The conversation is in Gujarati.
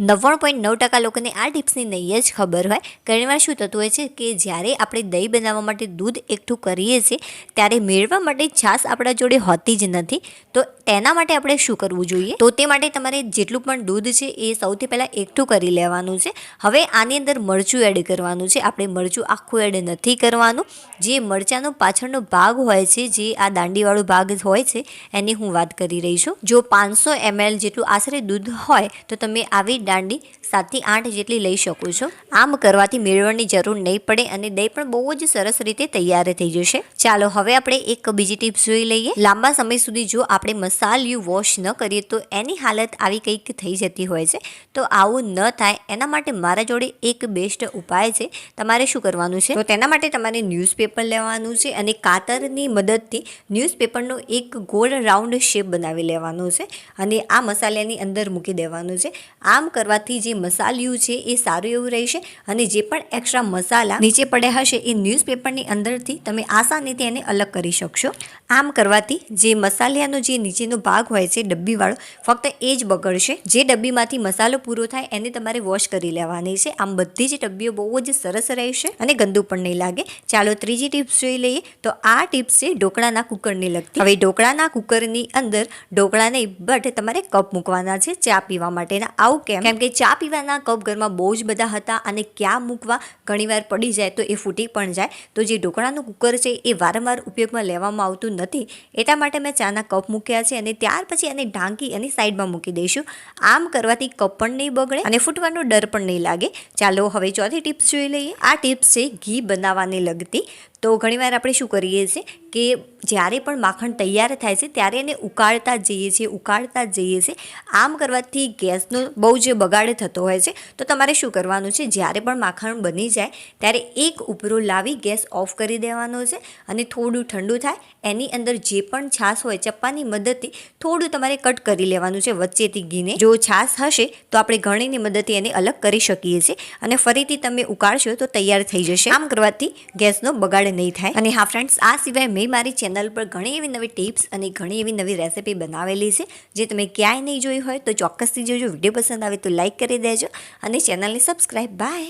નવ્વાણું પોઈન્ટ નવ ટકા લોકોને આ ટિપ્સની નહીં જ ખબર હોય. ઘણીવાર શું થતું હોય છે કે જ્યારે આપણે દહીં બનાવવા માટે દૂધ એકઠું કરીએ છીએ, ત્યારે મેળવવા માટે છાશ આપણા જોડે હોતી જ નથી. તો તેના માટે આપણે શું કરવું જોઈએ? તો તે માટે તમારે જેટલું પણ દૂધ છે એ સૌથી પહેલાં એકઠું કરી લેવાનું છે. હવે આની અંદર મરચું એડ કરવાનું છે. આપણે મરચું આખું એડ નથી કરવાનું. જે મરચાંનો પાછળનો ભાગ હોય છે, જે આ દાંડીવાળો ભાગ હોય છે, એની હું વાત કરી રહી છું. જો પાંચસો એમએલ જેટલું આશરે દૂધ હોય, તો તમે આવી દાંડી સાતથી આઠ જેટલી લઈ શકું છો. આમ કરવાથી મેળવણની જરૂર નહીં પડે અને દહીં પણ બહુ જ સરસ રીતે તૈયાર થઈ જશે. ચાલો, હવે આપણે એક બીજી ટિપ્સ જોઈ લઈએ. લાંબા સમય સુધી જો આપણે મસાલિયું વોશ ન કરીએ તો એની હાલત આવી કંઈક થઈ જતી હોય છે. તો આવું ન થાય. એના માટે મારા જોડે એક બેસ્ટ ઉપાય છે. તમારે શું કરવાનું છે? તો તેના માટે તમારે ન્યૂઝપેપર લેવાનું છે અને કાતરની મદદથી ન્યૂઝપેપરનો એક ગોળ રાઉન્ડ શેપ બનાવી લેવાનો છે અને આ મસાલાની અંદર મૂકી દેવાનું છે. આમ કરવાથી જે મસાલિયું છે એ સારું એવું રહેશે અને જે પણ એક્સ્ટ્રા મસાલા નીચે પડ્યા હશે એ ન્યૂઝપેપરની અંદરથી તમે આસાનીથી એને અલગ કરી શકશો. આમ કરવાથી જે મસાલિયાનો જે નીચેનો ભાગ હોય છે ડબ્બીવાળો ફક્ત એ જ બગડશે. જે ડબ્બીમાંથી મસાલો પૂરો થાય એને તમારે વોશ કરી લેવાની છે. આમ બધી જ ડબ્બીઓ બહુ જ સરસ રહેશે અને ગંદુ પણ નહીં લાગે. ચાલો ત્રીજી ટિપ્સ જોઈ લઈએ. તો આ ટિપ્સ છે ઢોકળાના કુકરની લગતી. હવે ઢોકળાના કુકરની અંદર ઢોકળા નહીં બટ તમારે કપ મૂકવાના છે ચા પીવા માટેના. આવું કેમ? કે ચા પીવાના કપ ઘરમાં બહુ જ બધા હતા અને ક્યાં મૂકવા ઘણીવાર પડી જાય તો એ ફૂટી પણ જાય. તો જે ઢોકળાનું કુકર છે એ વારંવાર ઉપયોગમાં લેવામાં આવતું નથી. એટલા માટે મેં ચાના કપ મૂક્યા છે અને ત્યાર પછી એને ઢાંકી અને સાઈડમાં મૂકી દઈશું. આમ કરવાથી કપ પણ નહીં બગડે અને ફૂટવાનો ડર પણ નહીં લાગે. ચાલો હવે ચોથી ટિપ્સ જોઈ લઈએ. આ ટિપ્સ છે ઘી બનાવવાને લગતી. તો ઘણીવાર આપણે શું કરીએ છીએ કે જ્યારે પણ માખણ તૈયાર થાય છે, ત્યારે એને ઉકાળતા જઈએ છીએ, ઉકાળતા જઈએ છીએ. આમ કરવાથી ગેસનો બહુ જ બગાડ થતો હોય છે. તો તમારે શું કરવાનું છે, જ્યારે પણ માખણ બની જાય, ત્યારે એક ઉપરો લાવી ગેસ ઓફ કરી દેવાનો છે અને થોડું ઠંડુ થાય. એની અંદર જે પણ છાશ હોય, ચપ્પાની મદદથી થોડું તમારે કટ કરી લેવાનું છે, વચ્ચેથી ઘીને જો છાશ હશે, તો આપણે ઘણીની મદદથી એને અલગ કરી શકીએ છીએ અને ફરીથી તમે ઉકાળશો તો તૈયાર થઈ જશે. આમ કરવાથી ગેસનો બગાડ નહીં થાય. અને હા ફ્રેન્ડ્સ આ સિવાય મેં મારી ચેનલ પર ઘણી એવી નવી ટિપ્સ અને ઘણી એવી નવી રેસિપી બનાવેલી છે, જે તમે ક્યાંય નહીં જોઈ હોય તો ચોક્કસથી જોજો. વીડિયો પસંદ આવે તો લાઇક કરી દેજો અને ચેનલને સબસ્ક્રાઈબ બાય